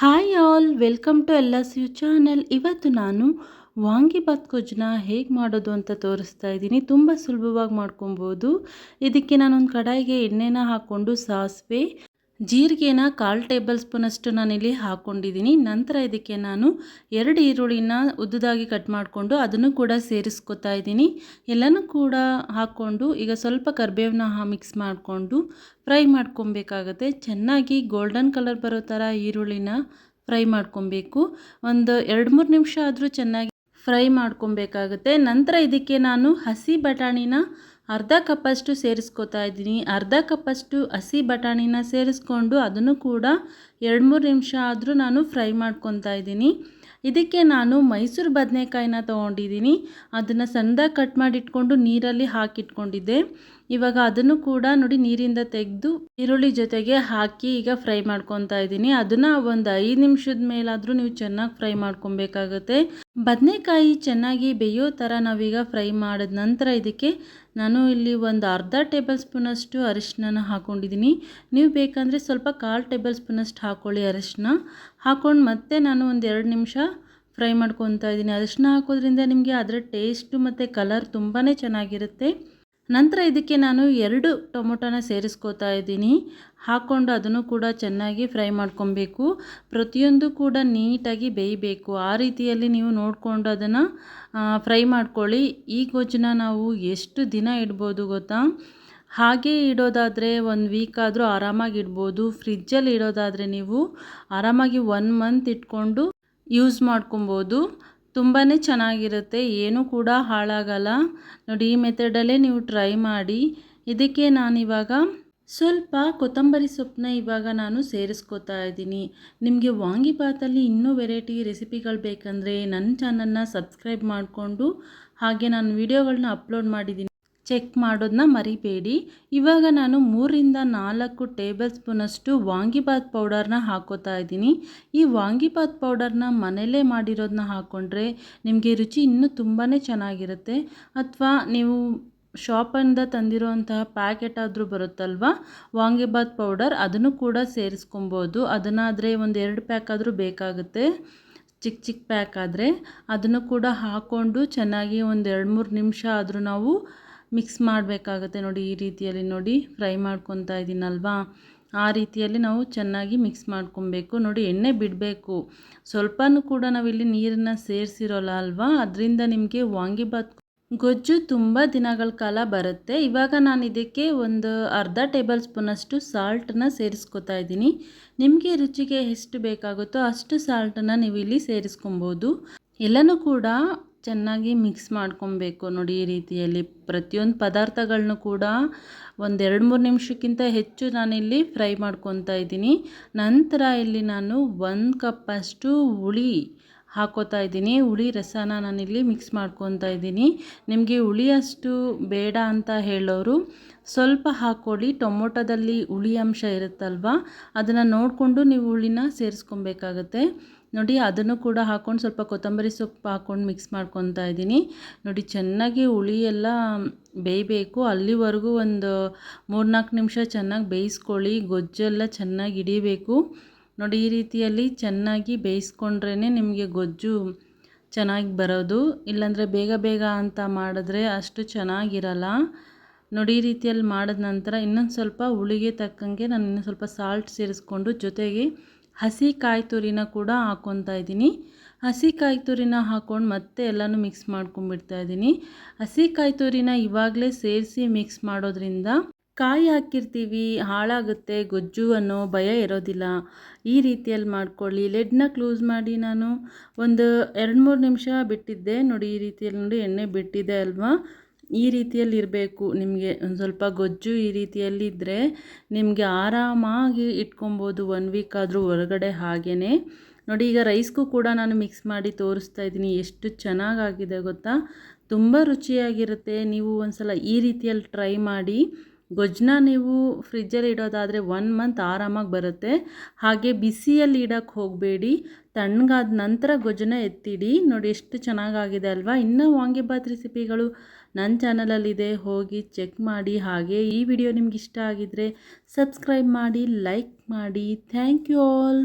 Hi all welcome to ಎಲ್ಲ ಯು channel ಇವತ್ತು ನಾನು ವಾಂಗಿಬಾತ್ ಗೊಜ್ಜನ್ನ ಹೇಗೆ ಮಾಡೋದು ಅಂತ ತೋರಿಸ್ತಾ ಇದ್ದೀನಿ. ತುಂಬ ಸುಲಭವಾಗಿ ಮಾಡ್ಕೊಬೋದು. ಇದಕ್ಕೆ ನಾನೊಂದು ಕಡಾಯಿಗೆ ಎಣ್ಣೆನ ಹಾಕ್ಕೊಂಡು ಸಾಸಿವೆ ಜೀರಿಗೆನ ಕಾಲು ಟೇಬಲ್ ಸ್ಪೂನಷ್ಟು ನಾನಿಲ್ಲಿ ಹಾಕ್ಕೊಂಡಿದ್ದೀನಿ ನಂತರ ಇದಕ್ಕೆ ನಾನು ಎರಡು ಈರುಳ್ಳಿನ ಉದ್ದದಾಗಿ ಕಟ್ ಮಾಡಿಕೊಂಡು ಅದನ್ನು ಕೂಡ ಸೇರಿಸ್ಕೊತಾ ಇದ್ದೀನಿ. ಎಲ್ಲನೂ ಕೂಡ ಹಾಕ್ಕೊಂಡು ಈಗ ಸ್ವಲ್ಪ ಕರಿಬೇವನ್ನ ಮಿಕ್ಸ್ ಮಾಡಿಕೊಂಡು ಫ್ರೈ ಮಾಡ್ಕೊಬೇಕಾಗತ್ತೆ. ಚೆನ್ನಾಗಿ ಗೋಲ್ಡನ್ ಕಲರ್ ಬರೋ ಥರ ಈರುಳ್ಳಿನ ಫ್ರೈ ಮಾಡ್ಕೊಬೇಕು. ಒಂದು ಎರಡು ಮೂರು ನಿಮಿಷ ಆದರೂ ಚೆನ್ನಾಗಿ ಫ್ರೈ ಮಾಡ್ಕೊಬೇಕಾಗುತ್ತೆ. ನಂತರ ಇದಕ್ಕೆ ನಾನು ಹಸಿ ಬಟಾಣಿನ ಅರ್ಧ ಕಪ್ಪಷ್ಟು ಸೇರಿಸ್ಕೊತಾ ಇದ್ದೀನಿ. ಅರ್ಧ ಕಪ್ಪಷ್ಟು ಹಸಿ ಬಟಾಣಿನ ಸೇರಿಸ್ಕೊಂಡು ಅದನ್ನು ಕೂಡ ಎರಡು ಮೂರು ನಿಮಿಷ ಆದರೂ ನಾನು ಫ್ರೈ ಮಾಡ್ಕೊತಾ ಇದ್ದೀನಿ. ಇದಕ್ಕೆ ನಾನು ಮೈಸೂರು ಬದನೆಕಾಯಿನ ತೊಗೊಂಡಿದ್ದೀನಿ. ಅದನ್ನು ಸಣ್ಣದಾಗಿ ಕಟ್ ಮಾಡಿಟ್ಕೊಂಡು ನೀರಲ್ಲಿ ಹಾಕಿಟ್ಕೊಂಡಿದ್ದೆ. ಇವಾಗ ಅದನ್ನು ಕೂಡ ನೋಡಿ ನೀರಿಂದ ತೆಗೆದು ಈರುಳ್ಳಿ ಜೊತೆಗೆ ಹಾಕಿ ಈಗ ಫ್ರೈ ಮಾಡ್ಕೊತಾ ಇದ್ದೀನಿ. ಅದನ್ನು ಒಂದು ಐದು ನಿಮಿಷದ ಮೇಲಾದರೂ ನೀವು ಚೆನ್ನಾಗಿ ಫ್ರೈ ಮಾಡ್ಕೊಬೇಕಾಗುತ್ತೆ. ಬದನೆಕಾಯಿ ಚೆನ್ನಾಗಿ ಬೇಯೋ ಥರ ನಾವೀಗ ಫ್ರೈ ಮಾಡಿದ ನಂತರ ಇದಕ್ಕೆ ನಾನು ಇಲ್ಲಿ ಒಂದು ಅರ್ಧ ಟೇಬಲ್ ಸ್ಪೂನಷ್ಟು ಅರಿಶಿನ ಹಾಕ್ಕೊಂಡಿದ್ದೀನಿ ನೀವು ಬೇಕಂದರೆ ಸ್ವಲ್ಪ ಕಾಲು ಟೇಬಲ್ ಸ್ಪೂನಷ್ಟು ಹಾಕ್ಕೊಳ್ಳಿ ಅರಶಿನ. ಹಾಕ್ಕೊಂಡು ಮತ್ತೆ ನಾನು ಒಂದು ಎರಡು ನಿಮಿಷ ಫ್ರೈ ಮಾಡ್ಕೊತಾ ಇದ್ದೀನಿ. ಅರಶಿನ ಹಾಕೋದ್ರಿಂದ ನಿಮಗೆ ಅದರ ಟೇಸ್ಟು ಮತ್ತು ಕಲರ್ ತುಂಬಾ ಚೆನ್ನಾಗಿರುತ್ತೆ. ನಂತರ ಇದಕ್ಕೆ ನಾನು ಎರಡು ಟೊಮೊಟೊನ ಸೇರಿಸ್ಕೋತಾ ಇದ್ದೀನಿ. ಹಾಕ್ಕೊಂಡು ಅದನ್ನು ಕೂಡ ಚೆನ್ನಾಗಿ ಫ್ರೈ ಮಾಡ್ಕೊಬೇಕು. ಪ್ರತಿಯೊಂದು ಕೂಡ ನೀಟಾಗಿ ಬೇಯಬೇಕು. ಆ ರೀತಿಯಲ್ಲಿ ನೀವು ನೋಡಿಕೊಂಡು ಅದನ್ನು ಫ್ರೈ ಮಾಡ್ಕೊಳ್ಳಿ. ಈ ಗೊಜ್ಜನ್ನ ನಾವು ಎಷ್ಟು ದಿನ ಇಡ್ಬೋದು ಗೊತ್ತಾ? ಹಾಗೆ ಇಡೋದಾದರೆ ಒಂದು ವೀಕ್ ಆದರೂ ಆರಾಮಾಗಿ ಇಡ್ಬೋದು. ಫ್ರಿಜ್ಜಲ್ಲಿ ಇಡೋದಾದರೆ ನೀವು ಆರಾಮಾಗಿ ಒನ್ ಮಂತ್ ಇಟ್ಕೊಂಡು ಯೂಸ್ ಮಾಡ್ಕೊಬೋದು. ತುಂಬಾ ಚೆನ್ನಾಗಿರುತ್ತೆ. ಏನೂ ಕೂಡ ಹಾಳಾಗಲ್ಲ. ನೋಡಿ, ಈ ಮೆಥಡಲ್ಲೇ ನೀವು ಟ್ರೈ ಮಾಡಿ. ಇದಕ್ಕೆ ನಾನಿವಾಗ ಸ್ವಲ್ಪ ಕೊತ್ತಂಬರಿ ಸೊಪ್ಪನ್ನ ಇವಾಗ ನಾನು ಸೇರಿಸ್ಕೋತಾ ಇದ್ದೀನಿ. ನಿಮಗೆ ವಾಂಗಿಬಾತಲ್ಲಿ ಇನ್ನೂ ವೆರೈಟಿ ರೆಸಿಪಿಗಳು ಬೇಕಂದರೆ ನನ್ನ ಚಾನಲ್ನ ಸಬ್ಸ್ಕ್ರೈಬ್ ಮಾಡಿಕೊಂಡು ಹಾಗೆ ನಾನು ವೀಡಿಯೋಗಳನ್ನ ಅಪ್ಲೋಡ್ ಮಾಡಿದ್ದೀನಿ. ಚೆಕ್ ಮಾಡೋದನ್ನ ಮರಿಬೇಡಿ. ಇವಾಗ ನಾನು ಮೂರಿಂದ ನಾಲ್ಕು ಟೇಬಲ್ ಸ್ಪೂನಷ್ಟು ವಾಂಗಿಬಾತ್ ಪೌಡರ್ನ ಹಾಕೋತಾ ಇದ್ದೀನಿ. ಈ ವಾಂಗಿಬಾತ್ ಪೌಡರ್ನ ಮನೆಯಲ್ಲೇ ಮಾಡಿರೋದನ್ನ ಹಾಕ್ಕೊಂಡ್ರೆ ನಿಮಗೆ ರುಚಿ ಇನ್ನೂ ತುಂಬಾ ಚೆನ್ನಾಗಿರುತ್ತೆ. ಅಥವಾ ನೀವು ಶಾಪಿಂದ ತಂದಿರುವಂತಹ ಪ್ಯಾಕೆಟ್ ಆದರೂ ಬರುತ್ತಲ್ವ? ವಾಂಗಿಬಾತ್ ಪೌಡರ್ ಅದನ್ನು ಕೂಡ ಸೇರಿಸ್ಕೊಬೋದು. ಅದನ್ನಾದರೆ ಒಂದು ಎರಡು ಪ್ಯಾಕ್ ಆದರೂ ಬೇಕಾಗುತ್ತೆ. ಚಿಕ್ಕ ಚಿಕ್ಕ ಪ್ಯಾಕ್ ಆದರೆ. ಅದನ್ನು ಕೂಡ ಹಾಕ್ಕೊಂಡು ಚೆನ್ನಾಗಿ ಒಂದು ಎರಡು ಮೂರು ನಿಮಿಷ ಆದರೂ ನಾವು ಮಿಕ್ಸ್ ಮಾಡಬೇಕಾಗತ್ತೆ ನೋಡಿ ಈ ರೀತಿಯಲ್ಲಿ ನೋಡಿ ಫ್ರೈ ಮಾಡ್ಕೊತಾ ಇದ್ದೀನಲ್ವಾ ಆ ರೀತಿಯಲ್ಲಿ ನಾವು ಚೆನ್ನಾಗಿ ಮಿಕ್ಸ್ ಮಾಡ್ಕೊಬೇಕು. ನೋಡಿ ಎಣ್ಣೆ ಬಿಡಬೇಕು. ಸ್ವಲ್ಪನೂ ಕೂಡ ನಾವಿಲ್ಲಿ ನೀರನ್ನು ಸೇರಿಸಿರೋಲ್ಲ ಅಲ್ವಾ? ಅದರಿಂದ ನಿಮಗೆ ವಾಂಗಿಬಾತ್ ಗೊಜ್ಜು ತುಂಬ ದಿನಗಳ ಕಾಲ ಬರುತ್ತೆ. ಇವಾಗ ನಾನು ಇದಕ್ಕೆ ಒಂದು ಅರ್ಧ ಟೇಬಲ್ ಸ್ಪೂನಷ್ಟು ಸಾಲ್ಟನ್ನು ಸೇರಿಸ್ಕೊತಾ ಇದ್ದೀನಿ. ನಿಮಗೆ ರುಚಿಗೆ ಎಷ್ಟು ಬೇಕಾಗುತ್ತೋ ಅಷ್ಟು ಸಾಲ್ಟನ್ನು ನೀವು ಇಲ್ಲಿ ಸೇರಿಸ್ಕೊಬೋದು. ಎಲ್ಲನೂ ಕೂಡ ಚೆನ್ನಾಗಿ ಮಿಕ್ಸ್ ಮಾಡ್ಕೊಬೇಕು ನೋಡಿ ಈ ರೀತಿಯಲ್ಲಿ. ಪ್ರತಿಯೊಂದು ಪದಾರ್ಥಗಳನ್ನೂ ಕೂಡ ಒಂದೆರಡು ಮೂರು ನಿಮಿಷಕ್ಕಿಂತ ಹೆಚ್ಚು ನಾನಿಲ್ಲಿ ಫ್ರೈ ಮಾಡ್ಕೊತಾ ಇದ್ದೀನಿ. ನಂತರ ಇಲ್ಲಿ ನಾನು ಒಂದು ಕಪ್ಪಷ್ಟು ಹುಳಿ ಹಾಕೋತಾ ಇದ್ದೀನಿ. ಹುಳಿ ರಸನ ನಾನಿಲ್ಲಿ ಮಿಕ್ಸ್ ಮಾಡ್ಕೊತಾ ಇದ್ದೀನಿ. ನಿಮಗೆ ಹುಳಿ ಅಷ್ಟು ಬೇಡ ಅಂತ ಹೇಳೋರು ಸ್ವಲ್ಪ ಹಾಕ್ಕೊಳ್ಳಿ. ಟೊಮೊಟೊದಲ್ಲಿ ಹುಳಿ ಅಂಶ ಇರುತ್ತಲ್ವ? ಅದನ್ನು ನೋಡಿಕೊಂಡು ನೀವು ಹುಳಿನ ಸೇರಿಸ್ಕೊಬೇಕಾಗತ್ತೆ. ನೋಡಿ, ಅದನ್ನು ಕೂಡ ಹಾಕ್ಕೊಂಡು ಸ್ವಲ್ಪ ಕೊತ್ತಂಬರಿ ಸೊಪ್ಪು ಹಾಕ್ಕೊಂಡು ಮಿಕ್ಸ್ ಮಾಡ್ಕೊತಾ ಇದ್ದೀನಿ. ನೋಡಿ, ಚೆನ್ನಾಗಿ ಹುಳಿ ಎಲ್ಲ ಬೇಯಬೇಕು. ಅಲ್ಲಿವರೆಗೂ ಒಂದು ಮೂರ್ನಾಲ್ಕು ನಿಮಿಷ ಚೆನ್ನಾಗಿ ಬೇಯಿಸ್ಕೊಳ್ಳಿ. ಗೊಜ್ಜೆಲ್ಲ ಚೆನ್ನಾಗಿ ಹಿಡಿಬೇಕು. ನೋಡಿ, ಈ ರೀತಿಯಲ್ಲಿ ಚೆನ್ನಾಗಿ ಬೇಯಿಸ್ಕೊಂಡ್ರೇ ನಿಮಗೆ ಗೊಜ್ಜು ಚೆನ್ನಾಗಿ ಬರೋದು. ಇಲ್ಲಾಂದರೆ ಬೇಗ ಬೇಗ ಅಂತ ಮಾಡಿದ್ರೆ ಅಷ್ಟು ಚೆನ್ನಾಗಿರಲ್ಲ. ನೋಡಿ, ಈ ರೀತಿಯಲ್ಲಿ ಮಾಡಿದ ನಂತರ ಇನ್ನೊಂದು ಸ್ವಲ್ಪ ಹುಳಿಗೆ ತಕ್ಕಂಗೆ ನಾನು ಇನ್ನೊಂದು ಸ್ವಲ್ಪ ಸಾಲ್ಟ್ ಸೇರಿಸ್ಕೊಂಡು ಜೊತೆಗೆ ಹಸಿ ಕಾಯಿ ತುರಿನ ಕೂಡ ಹಾಕ್ಕೊತಾ ಇದ್ದೀನಿ. ಹಸಿ ಕಾಯಿ ತುರಿನ ಹಾಕ್ಕೊಂಡು ಮತ್ತೆ ಎಲ್ಲನೂ ಮಿಕ್ಸ್ ಮಾಡ್ಕೊಂಡ್ಬಿಡ್ತಾ ಇದ್ದೀನಿ. ಹಸಿ ಕಾಯಿ ತುರಿನ ಇವಾಗಲೇ ಸೇರಿಸಿ ಮಿಕ್ಸ್ ಮಾಡೋದ್ರಿಂದ ಕಾಯಿ ಹಾಕಿರ್ತೀವಿ, ಹಾಳಾಗುತ್ತೆ, ಗೊಜ್ಜು ಅನ್ನೋ ಭಯ ಇರೋದಿಲ್ಲ. ಈ ರೀತಿಯಲ್ಲಿ ಮಾಡ್ಕೊಳ್ಳಿ. ಲೆಡ್ನ ಕ್ಲೋಸ್ ಮಾಡಿ ನಾನು ಒಂದು ಎರಡು ಮೂರು ನಿಮಿಷ ಬಿಟ್ಟಿದ್ದೆ. ನೋಡಿ ಈ ರೀತಿಯಲ್ಲಿ ನೋಡಿ ಎಣ್ಣೆ ಬಿಟ್ಟಿದೆ ಅಲ್ವಾ? ಈ ರೀತಿಯಲ್ಲಿ ಇರಬೇಕು ನಿಮಗೆ ಒಂದು ಸ್ವಲ್ಪ ಗೊಜ್ಜು ಈ ರೀತಿಯಲ್ಲಿ ಇದ್ದರೆ ನಿಮಗೆ ಆರಾಮಾಗಿ ಇಟ್ಕೊಬೋದು ಒನ್ ವೀಕ್ ಆದರೂ ಹೊರಗಡೆ ಹಾಗೇ ನೋಡಿ, ಈಗ ರೈಸ್ಗೂ ಕೂಡ ನಾನು ಮಿಕ್ಸ್ ಮಾಡಿ ತೋರಿಸ್ತಾ ಇದ್ದೀನಿ. ಎಷ್ಟು ಚೆನ್ನಾಗಾಗಿದೆ ಗೊತ್ತಾ? ತುಂಬ ರುಚಿಯಾಗಿರುತ್ತೆ. ನೀವು ಒಂದು ಸಲ ಈ ರೀತಿಯಲ್ಲಿ ಟ್ರೈ ಮಾಡಿ. ಗೊಜ್ಜನ್ನ ನೀವು ಫ್ರಿಜ್ಜಲ್ಲಿ ಇಡೋದಾದರೆ ಒನ್ ಮಂತ್ ಆರಾಮಾಗಿ ಬರುತ್ತೆ. ಹಾಗೆ ಬಿಸಿಯಲ್ಲಿ ಇಡೋಕ್ಕೆ ಹೋಗಬೇಡಿ. ತಣ್ಣಗಾದ ನಂತರ ಗೊಜ್ಜನ್ನ ಎತ್ತಿಡಿ. ನೋಡಿ ಎಷ್ಟು ಚೆನ್ನಾಗಾಗಿದೆ ಅಲ್ವಾ? ಇನ್ನೂ ವಾಂಗಿಬಾತ್ ರೆಸಿಪಿಗಳು ನನ್ನ ಚಾನಲಲ್ಲಿದೆ. ಹೋಗಿ ಚೆಕ್ ಮಾಡಿ. ಹಾಗೆ ಈ ವಿಡಿಯೋ ನಿಮ್ಗೆ ಇಷ್ಟ ಆಗಿದರೆ ಸಬ್ಸ್ಕ್ರೈಬ್ ಮಾಡಿ ಲೈಕ್ ಮಾಡಿ. Thank you all